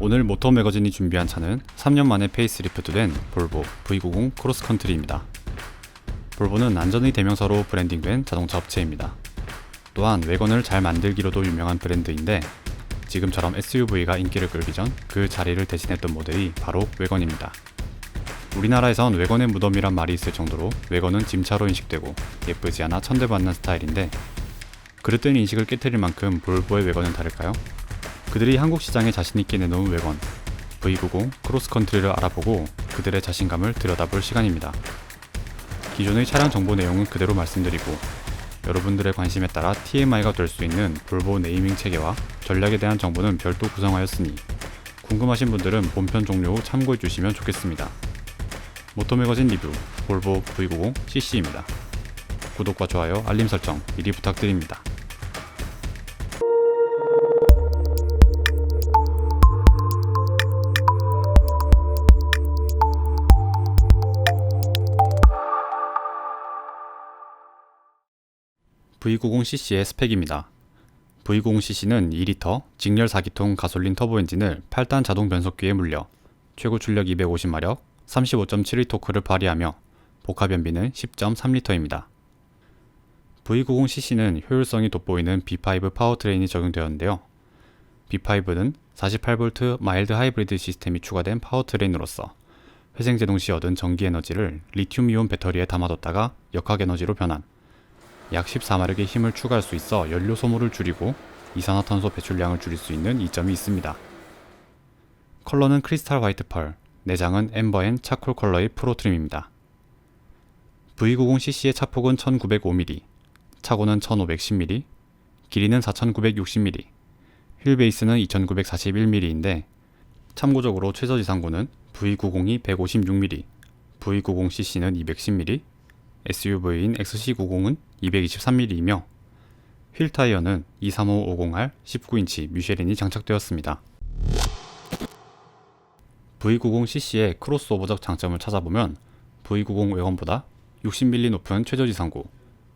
오늘 모터 매거진이 준비한 차는 3년 만에 페이스리프트된 볼보 V90 크로스컨트리입니다. 볼보는 안전의 대명사로 브랜딩된 자동차 업체입니다. 또한 외건을 잘 만들기로도 유명한 브랜드인데 지금처럼 SUV가 인기를 끌기 전 그 자리를 대신했던 모델이 바로 외건입니다. 우리나라에선 외건의 무덤이란 말이 있을 정도로 외건은 짐차로 인식되고 예쁘지 않아 천대받는 스타일인데 그릇된 인식을 깨뜨릴 만큼 볼보의 외건은 다를까요? 그들이 한국 시장에 자신있게 내놓은 외건 V90 크로스컨트리를 알아보고 그들의 자신감을 들여다볼 시간입니다. 기존의 차량 정보 내용은 그대로 말씀드리고 여러분들의 관심에 따라 TMI가 될 수 있는 볼보 네이밍 체계와 전략에 대한 정보는 별도 구성하였으니 궁금하신 분들은 본편 종료 후 참고해 주시면 좋겠습니다. 모토매거진 리뷰 볼보 V90 CC입니다. 구독과 좋아요, 알림 설정 미리 부탁드립니다. V90cc의 스펙입니다. V90cc는 2리터 직렬 4기통 가솔린 터보 엔진을 8단 자동 변속기에 물려 최고 출력 250마력, 35.7리 토크를 발휘하며 복합 연비는 10.3리터입니다. V90cc는 효율성이 돋보이는 B5 파워트레인이 적용되었는데요. B5는 48V 마일드 하이브리드 시스템이 추가된 파워트레인으로서 회생 제동 시 얻은 전기 에너지를 리튬이온 배터리에 담아뒀다가 역학 에너지로 변환, 약 14마력의 힘을 추가할 수 있어 연료 소모를 줄이고 이산화탄소 배출량을 줄일 수 있는 이점이 있습니다. 컬러는 크리스탈 화이트 펄, 내장은 엠버 앤 차콜 컬러의 프로 트림입니다. V90cc의 차폭은 1905mm, 차고는 1510mm, 길이는 4960mm, 휠 베이스는 2941mm인데 참고적으로 최저 지상고는 V90이 156mm, V90cc는 210mm, SUV인 XC90은 223mm이며 휠 타이어는 23550R 19인치 뮤쉐린이 장착되었습니다. V90cc의 크로스오버적 장점을 찾아보면 V90 외관보다 60mm 높은 최저지상고,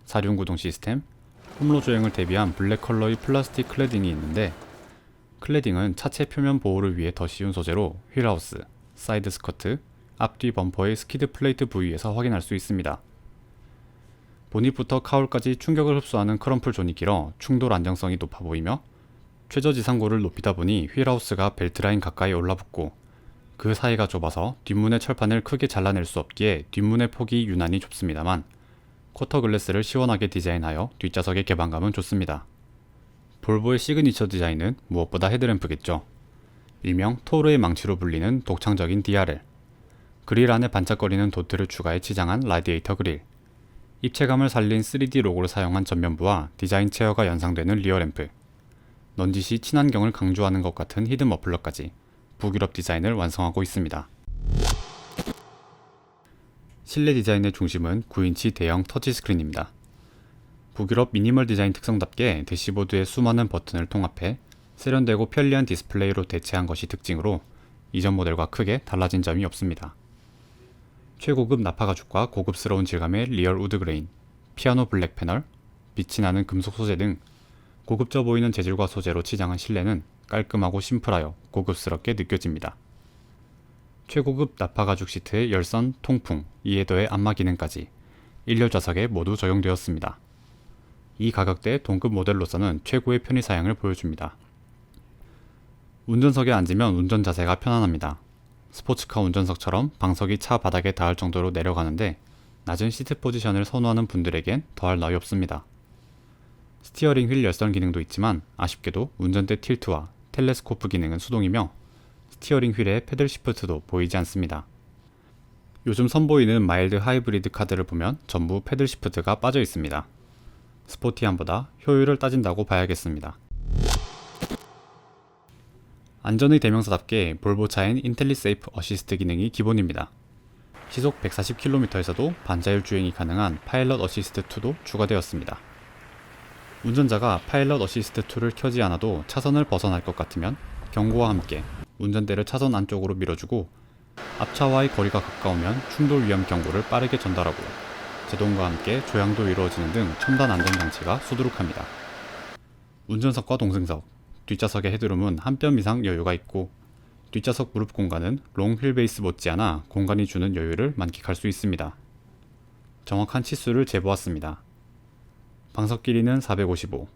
사륜 구동 시스템, 홈로 주행을 대비한 블랙 컬러의 플라스틱 클레딩이 있는데 클레딩은 차체 표면 보호를 위해 더 쉬운 소재로 휠하우스, 사이드 스커트, 앞뒤 범퍼의 스키드 플레이트 부위에서 확인할 수 있습니다. 보닛부터 카울까지 충격을 흡수하는 크럼플 존이 길어 충돌 안정성이 높아 보이며 최저 지상고를 높이다 보니 휠하우스가 벨트라인 가까이 올라붙고 그 사이가 좁아서 뒷문의 철판을 크게 잘라낼 수 없기에 뒷문의 폭이 유난히 좁습니다만 쿼터 글래스를 시원하게 디자인하여 뒷좌석의 개방감은 좋습니다. 볼보의 시그니처 디자인은 무엇보다 헤드램프겠죠. 일명 토르의 망치로 불리는 독창적인 DRL 그릴 안에 반짝거리는 도트를 추가해 치장한 라디에이터 그릴 입체감을 살린 3D 로고를 사용한 전면부와 디자인 체어가 연상되는 리어램프, 넌지시 친환경을 강조하는 것 같은 히든 머플러까지 북유럽 디자인을 완성하고 있습니다. 실내 디자인의 중심은 9인치 대형 터치스크린입니다. 북유럽 미니멀 디자인 특성답게 대시보드에 수많은 버튼을 통합해 세련되고 편리한 디스플레이로 대체한 것이 특징으로 이전 모델과 크게 달라진 점이 없습니다. 최고급 나파 가죽과 고급스러운 질감의 리얼 우드 그레인, 피아노 블랙 패널, 빛이 나는 금속 소재 등 고급져 보이는 재질과 소재로 치장한 실내는 깔끔하고 심플하여 고급스럽게 느껴집니다. 최고급 나파 가죽 시트의 열선, 통풍, 이에 더해 안마 기능까지 1열 좌석에 모두 적용되었습니다. 이 가격대 동급 모델로서는 최고의 편의 사양을 보여줍니다. 운전석에 앉으면 운전 자세가 편안합니다. 스포츠카 운전석처럼 방석이 차 바닥에 닿을 정도로 내려가는데 낮은 시트 포지션을 선호하는 분들에겐 더할 나위 없습니다. 스티어링 휠 열선 기능도 있지만 아쉽게도 운전대 틸트와 텔레스코프 기능은 수동이며 스티어링 휠의 패들 시프트도 보이지 않습니다. 요즘 선보이는 마일드 하이브리드 카드를 보면 전부 패들 시프트가 빠져 있습니다. 스포티함보다 효율을 따진다고 봐야겠습니다. 안전의 대명사답게 볼보 차엔 인텔리세이프 어시스트 기능이 기본입니다. 시속 140km에서도 반자율 주행이 가능한 파일럿 어시스트 2도 추가되었습니다. 운전자가 파일럿 어시스트 2를 켜지 않아도 차선을 벗어날 것 같으면 경고와 함께 운전대를 차선 안쪽으로 밀어주고 앞차와의 거리가 가까우면 충돌 위험 경고를 빠르게 전달하고 제동과 함께 조향도 이루어지는 등 첨단 안전 장치가 수두룩합니다. 운전석과 동승석, 뒷좌석의 헤드룸은 한 뼘 이상 여유가 있고 뒷좌석 무릎 공간은 롱 휠베이스 못지않아 공간이 주는 여유를 만끽할 수 있습니다. 정확한 치수를 재보았습니다. 방석 길이는 455,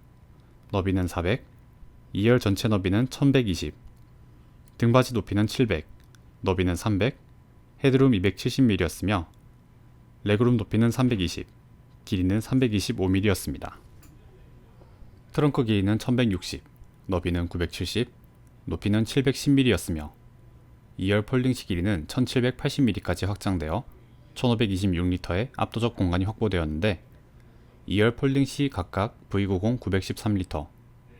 너비는 400, 2열 전체 너비는 1120, 등받이 높이는 700, 너비는 300, 헤드룸 270mm였으며 레그룸 높이는 320, 길이는 325mm였습니다. 트렁크 길이는 1160, 너비는 970, 높이는 710mm였으며 2열 폴딩시 길이는 1780mm까지 확장되어 1526리터의 압도적 공간이 확보되었는데 2열 폴딩 시 각각 V90 913리터,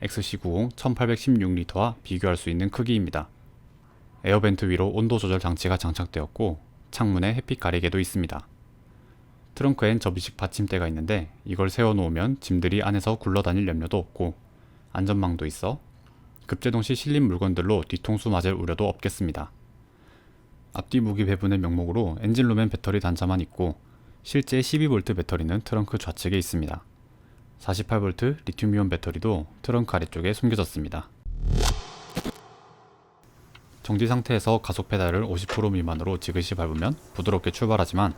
XC90 1816리터와 비교할 수 있는 크기입니다. 에어벤트 위로 온도 조절 장치가 장착되었고 창문에 햇빛 가리개도 있습니다. 트렁크엔 접이식 받침대가 있는데 이걸 세워놓으면 짐들이 안에서 굴러다닐 염려도 없고 안전망도 있어 급제동 시 실린 물건들로 뒤통수 맞을 우려도 없겠습니다. 앞뒤 무기 배분의 명목으로 엔진룸엔 배터리 단자만 있고 실제 12V 배터리는 트렁크 좌측에 있습니다. 48V 리튬이온 배터리도 트렁크 아래쪽에 숨겨졌습니다. 정지 상태에서 가속 페달을 50% 미만으로 지그시 밟으면 부드럽게 출발하지만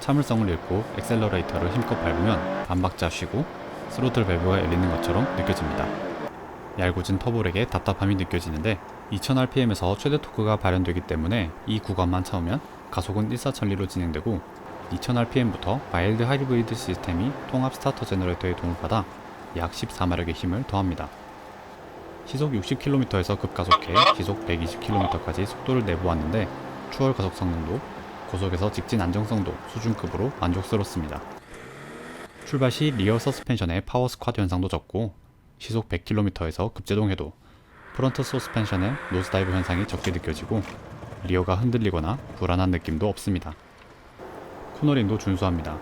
참을성을 잃고 엑셀러레이터를 힘껏 밟으면 반박자 쉬고 스로틀 밸브가 열리는 것처럼 느껴집니다. 얄궂은 터볼에게 답답함이 느껴지는데 2000rpm에서 최대 토크가 발현되기 때문에 이 구간만 참으면 가속은 일사천리로 진행되고 2000rpm부터 마일드 하이브리드 시스템이 통합 스타터 제너레이터의 도움을 받아 약 14마력의 힘을 더합니다. 시속 60km에서 급가속해 시속 120km까지 속도를 내보았는데 추월 가속 성능도 고속에서 직진 안정성도 수준급으로 만족스럽습니다. 출발 시 리어 서스펜션의 파워 스쿼트 현상도 적고 시속 100km에서 급제동해도 프런트 서스펜션의 노스다이브 현상이 적게 느껴지고 리어가 흔들리거나 불안한 느낌도 없습니다. 코너링도 준수합니다.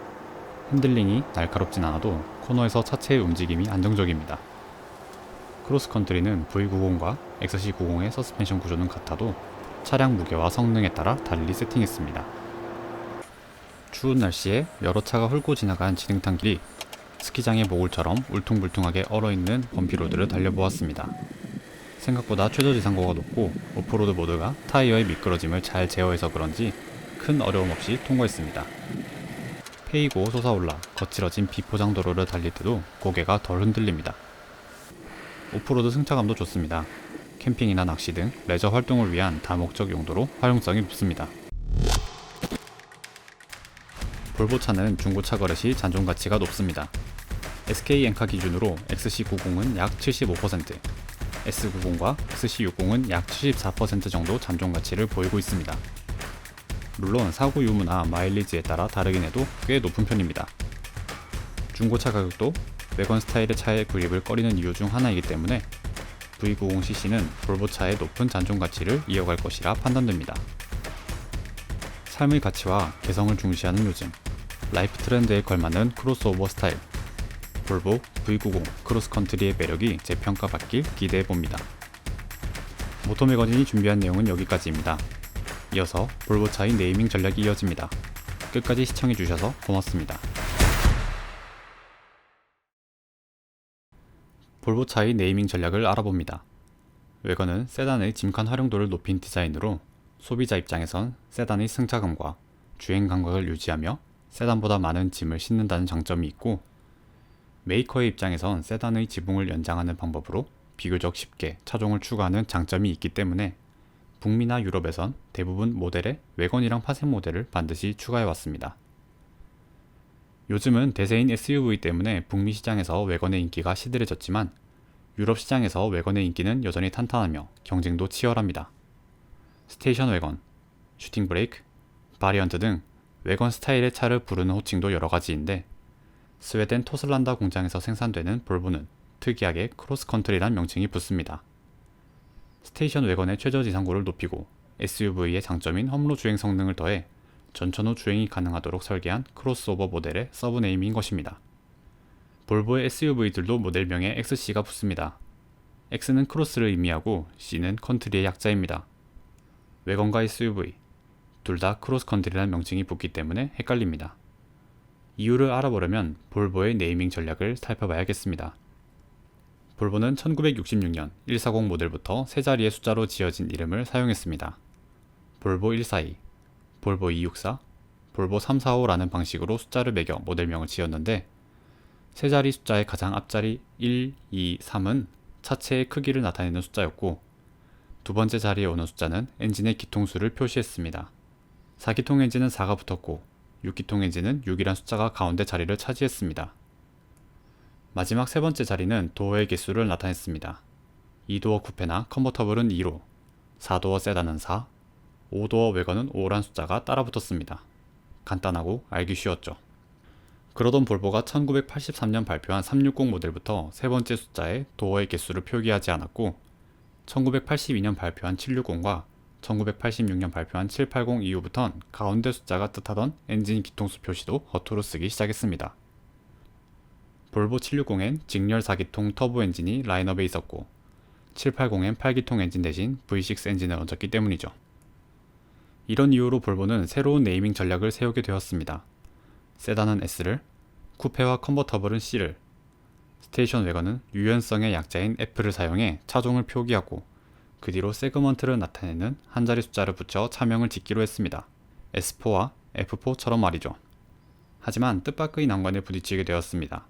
핸들링이 날카롭진 않아도 코너에서 차체의 움직임이 안정적입니다. 크로스컨트리는 V90과 XC90의 서스펜션 구조는 같아도 차량 무게와 성능에 따라 달리 세팅했습니다. 추운 날씨에 여러 차가 훑고 지나간 진흙탕 길이 스키장의 모굴처럼 울퉁불퉁하게 얼어있는 범피로드를 달려보았습니다. 생각보다 최저지상고가 높고 오프로드 모드가 타이어의 미끄러짐을 잘 제어해서 그런지 큰 어려움 없이 통과했습니다. 페이고 솟아올라 거칠어진 비포장 도로를 달릴 때도 고개가 덜 흔들립니다. 오프로드 승차감도 좋습니다. 캠핑이나 낚시 등 레저 활동을 위한 다목적 용도로 활용성이 높습니다. 볼보차는 중고차 거래 시 잔존 가치가 높습니다. SK 엔카 기준으로 XC90은 약 75%, S90과 XC60은 약 74% 정도 잔존 가치를 보이고 있습니다. 물론 사고 유무나 마일리지에 따라 다르긴 해도 꽤 높은 편입니다. 중고차 가격도 외건 스타일의 차의 구입을 꺼리는 이유 중 하나이기 때문에 V90cc는 볼보차의 높은 잔존 가치를 이어갈 것이라 판단됩니다. 삶의 가치와 개성을 중시하는 요즘 라이프 트렌드에 걸맞는 크로스오버 스타일 볼보 V90 크로스컨트리의 매력이 재평가받길 기대해봅니다. 모토매거진이 준비한 내용은 여기까지입니다. 이어서 볼보 차의 네이밍 전략이 이어집니다. 끝까지 시청해주셔서 고맙습니다. 볼보 차의 네이밍 전략을 알아봅니다. 외관은 세단의 짐칸 활용도를 높인 디자인으로 소비자 입장에선 세단의 승차감과 주행 감각을 유지하며 세단보다 많은 짐을 싣는다는 장점이 있고 메이커의 입장에선 세단의 지붕을 연장하는 방법으로 비교적 쉽게 차종을 추가하는 장점이 있기 때문에 북미나 유럽에선 대부분 모델에 외건이랑 파생 모델을 반드시 추가해 왔습니다. 요즘은 대세인 SUV 때문에 북미 시장에서 외건의 인기가 시들해졌지만 유럽 시장에서 외건의 인기는 여전히 탄탄하며 경쟁도 치열합니다. 스테이션 외건, 슈팅 브레이크, 바리언트 등 외건 스타일의 차를 부르는 호칭도 여러 가지인데 스웨덴 토슬란다 공장에서 생산되는 볼보는 특이하게 크로스컨트리란 명칭이 붙습니다. 스테이션 외건의 최저 지상고를 높이고 SUV의 장점인 험로 주행 성능을 더해 전천 후 주행이 가능하도록 설계한 크로스오버 모델의 서브네임인 것입니다. 볼보의 SUV들도 모델명에 XC가 붙습니다. X는 크로스를 의미하고 C는 컨트리의 약자입니다. 외건과 SUV 둘 다 크로스컨트리라는 명칭이 붙기 때문에 헷갈립니다. 이유를 알아보려면 볼보의 네이밍 전략을 살펴봐야겠습니다. 볼보는 1966년 140 모델부터 세 자리의 숫자로 지어진 이름을 사용했습니다. 볼보 142, 볼보 264, 볼보 345라는 방식으로 숫자를 매겨 모델명을 지었는데 세 자리 숫자의 가장 앞자리 1, 2, 3은 차체의 크기를 나타내는 숫자였고 두 번째 자리에 오는 숫자는 엔진의 기통수를 표시했습니다. 4기통 엔진은 4가 붙었고 6기통 엔진은 6이란 숫자가 가운데 자리를 차지했습니다. 마지막 세 번째 자리는 도어의 개수를 나타냈습니다. 2도어 쿠페나 컨버터블은 2로, 4도어 세단은 4, 5도어 외건은 5란 숫자가 따라 붙었습니다. 간단하고 알기 쉬웠죠. 그러던 볼보가 1983년 발표한 360 모델부터 세 번째 숫자에 도어의 개수를 표기하지 않았고 1982년 발표한 760과 1986년 발표한 780 이후부턴 가운데 숫자가 뜻하던 엔진 기통수 표시도 허투루 쓰기 시작했습니다. 볼보 760엔 직렬 4기통 터보 엔진이 라인업에 있었고 780엔 8기통 엔진 대신 V6 엔진을 얹었기 때문이죠. 이런 이유로 볼보는 새로운 네이밍 전략을 세우게 되었습니다. 세단은 S를, 쿠페와 컨버터블은 C를, 스테이션 웨건은 유연성의 약자인 F를 사용해 차종을 표기하고 그 뒤로 세그먼트를 나타내는 한 자리 숫자를 붙여 차명을 짓기로 했습니다. S4와 F4처럼 말이죠. 하지만 뜻밖의 난관에 부딪히게 되었습니다.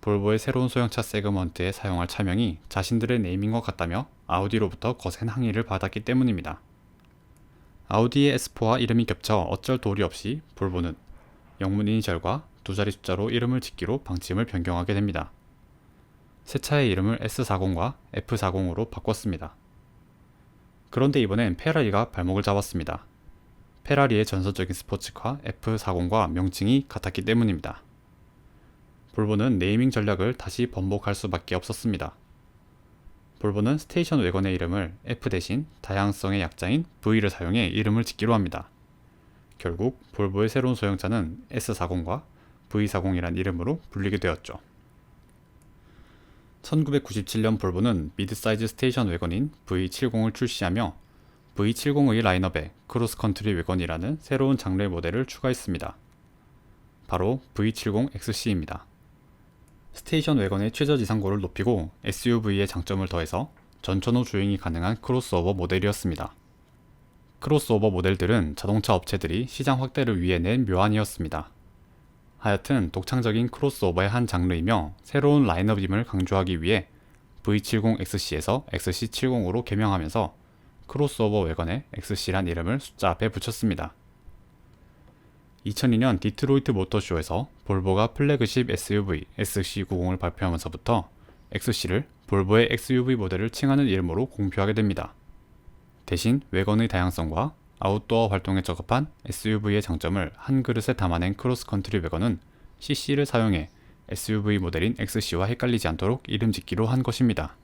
볼보의 새로운 소형차 세그먼트에 사용할 차명이 자신들의 네이밍과 같다며 아우디로부터 거센 항의를 받았기 때문입니다. 아우디의 S4와 이름이 겹쳐 어쩔 도리 없이 볼보는 영문 이니셜과 두 자리 숫자로 이름을 짓기로 방침을 변경하게 됩니다. 새 차의 이름을 S40과 F40으로 바꿨습니다. 그런데 이번엔 페라리가 발목을 잡았습니다. 페라리의 전설적인 스포츠카 F40과 명칭이 같았기 때문입니다. 볼보는 네이밍 전략을 다시 번복할 수밖에 없었습니다. 볼보는 스테이션 웨건의 이름을 F 대신 다양성의 약자인 V를 사용해 이름을 짓기로 합니다. 결국 볼보의 새로운 소형차는 S40과 V40이란 이름으로 불리게 되었죠. 1997년 볼보는 미드사이즈 스테이션 웨건인 V70을 출시하며 V70의 라인업에 크로스컨트리 웨건이라는 새로운 장르의 모델을 추가했습니다. 바로 V70XC입니다. 스테이션 웨건의 최저 지상고를 높이고 SUV의 장점을 더해서 전천후 주행이 가능한 크로스오버 모델이었습니다. 크로스오버 모델들은 자동차 업체들이 시장 확대를 위해 낸 묘안이었습니다. 하여튼 독창적인 크로스오버의 한 장르이며 새로운 라인업임을 강조하기 위해 V70XC에서 XC70으로 개명하면서 크로스오버 웨건에 XC란 이름을 숫자 앞에 붙였습니다. 2002년 디트로이트 모터쇼에서 볼보가 플래그십 SUV XC90을 발표하면서부터 XC를 볼보의 XUV 모델을 칭하는 이름으로 공표하게 됩니다. 대신 웨건의 다양성과 아웃도어 활동에 적합한 SUV의 장점을 한 그릇에 담아낸 크로스컨트리 웨건은 CC를 사용해 SUV 모델인 XC와 헷갈리지 않도록 이름 짓기로 한 것입니다.